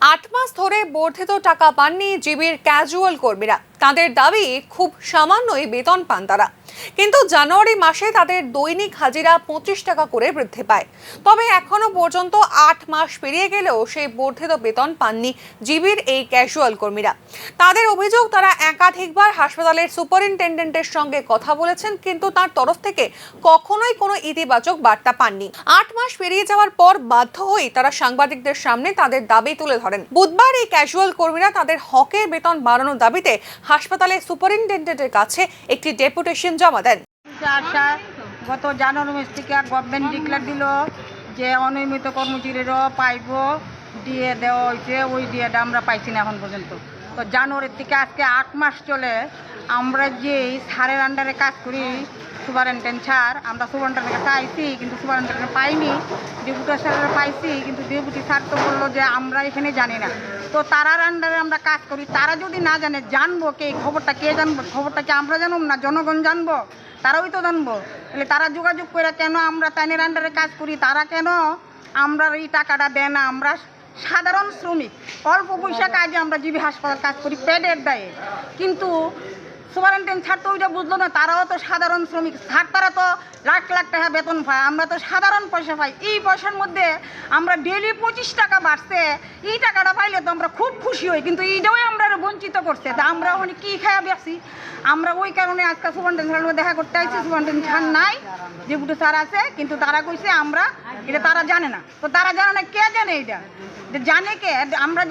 আট মাস ধরে বর্ধিত টাকা পাননি জিবির ক্যাজুয়াল কর্মীরা। তাদের দাবি, খুব সামান্যই বেতন পান তারা। কিন্তু জানুয়ারি মাসে তাদের দৈনিক হাজিরা পঁচিশ টাকা করে বৃদ্ধি পায়। তবে এখনও পর্যন্ত আট মাস পেরিয়ে গেলেও সেই বর্ধিত বেতন পাননি জিবির এই ক্যাজুয়াল কর্মীরা। তাদের অভিযোগ, তারা একাধিকবার হাসপাতালের সুপারিনটেন্ডেন্টের সঙ্গে কথা বলেছেন, কিন্তু তার তরফ থেকে কখনোই কোনো ইতিবাচক বার্তা পাননি। আট মাস পেরিয়ে যাওয়ার পর বাধ্য হয়ে তারা সাংবাদিকদের সামনে তাদের দাবি তুলে ধরেন। বুধবার এই ক্যাজুয়াল কর্মীরা তাদের হকের বেতন বাড়ানোর দাবিতে হাসপাতালের সুপারিনটেন্ডেন্টের কাছে একটি ডেপুটেশন জমা দেন গত জানুয়ারি মাস থেকে গভর্নমেন্ট ডিক্লেয়ার দিল যে অনিয়মিত কর্মচারীরও পাইব, দিয়ে দেওয়া হয়েছে, ওই ডিএটা আমরা পাইছি না এখন পর্যন্ত। তো জানুয়ারির থেকে আজকে আট মাস চলে আমরা যে সারের আন্ডারে কাজ করি সুপারিনটেন্ডেন্ট স্যার, আমরা সুপারিনটেন্ডেন্টের কাছে আইছি, কিন্তু সুপারিনটেন্ডেন্ট পাইনি ডেপুটি স্যারের পাইছি, কিন্তু ডেপুটি স্যার তো বলল যে আমরা এখানে জানি না। তো তারার আন্ডারে আমরা কাজ করি, তারা যদি না জানে, জানব কে, খবরটা কে জানব, খবরটা কি আমরা জানব না, জনগণ জানব? তারাই তো জানব। তাহলে তারা যোগাযোগ করে কেন আমরা তাইনের আন্ডারে কাজ করি? তারা কেন আমরা এই টাকাটা দেয় না? আমরা সাধারণ শ্রমিক। অল্প পয়সা কাজে আমরা জিবি হাসপাতাল কাজ করি পেডের দায়ে। কিন্তু সুপারিনটেন্ডেন্ট ছাড় তো ওইটা বুঝলো না, তারাও তো সাধারণ শ্রমিক। ছাড় তারা তো লাখ লাখ টাকা বেতন পায়, আমরা তো সাধারণ পয়সা পাই। এই পয়সার মধ্যে আমরা ডেলি পঁচিশ টাকা বাড়ছে, এই টাকাটা পাইলে তো আমরা খুব খুশি হই, কিন্তু এইটাও আমরা বঞ্চিত করছে। তা আমরা ওখানে কী খাওয়া বেশি আমরা ওই কারণে আজকে সুপারিনটেন্ডেন্ট স্যারের দেখা করতে আইছি সুপারিনটেন্ডেন্ট স্যার নাই ডেপুটি স্যার আছে, কিন্তু তারা কইছে আমরা, এটা তারা জানে না। তো তারা জানে না, কে জানে এটা জানে কে? আমরা যে